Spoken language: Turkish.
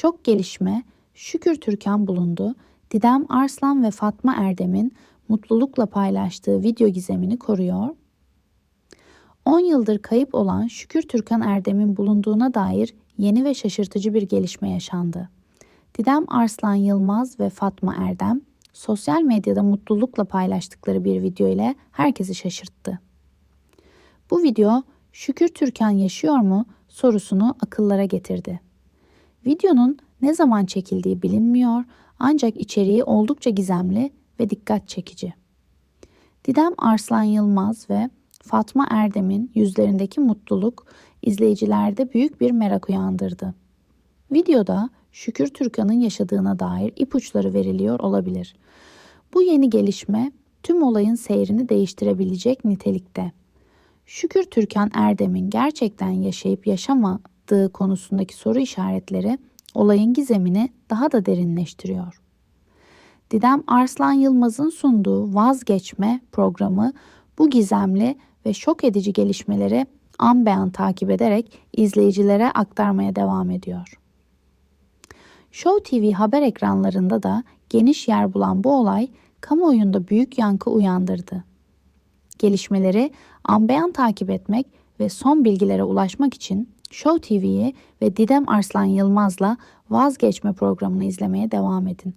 şok gelişme Şükür Türkan bulundu. Didem Arslan ve Fatma Erdem'in mutlulukla paylaştığı video gizemini koruyor. 10 yıldır kayıp olan Şükür Türkan Erdem'in bulunduğuna dair yeni ve şaşırtıcı bir gelişme yaşandı. Didem Arslan Yılmaz ve Fatma Erdem sosyal medyada mutlulukla paylaştıkları bir video ile herkesi şaşırttı. Bu video Şükür Türkan yaşıyor mu sorusunu akıllara getirdi. Videonun ne zaman çekildiği bilinmiyor ancak içeriği oldukça gizemli ve dikkat çekici. Didem Arslan Yılmaz ve Fatma Erdem'in yüzlerindeki mutluluk izleyicilerde büyük bir merak uyandırdı. Videoda Şükür Türkan'ın yaşadığına dair ipuçları veriliyor olabilir. Bu yeni gelişme tüm olayın seyrini değiştirebilecek nitelikte. Şükür Türkan Erdem'in gerçekten yaşayıp yaşamadığı konusundaki soru işaretleri olayın gizemini daha da derinleştiriyor. Didem Arslan Yılmaz'ın sunduğu Vazgeçme programı bu gizemli ve şok edici gelişmeleri an be takip ederek izleyicilere aktarmaya devam ediyor. Show TV haber ekranlarında da geniş yer bulan bu olay kamuoyunda büyük yankı uyandırdı. Gelişmeleri an be takip etmek ve son bilgilere ulaşmak için Show TV'yi ve Didem Arslan Yılmaz'la Vazgeçme programını izlemeye devam edin.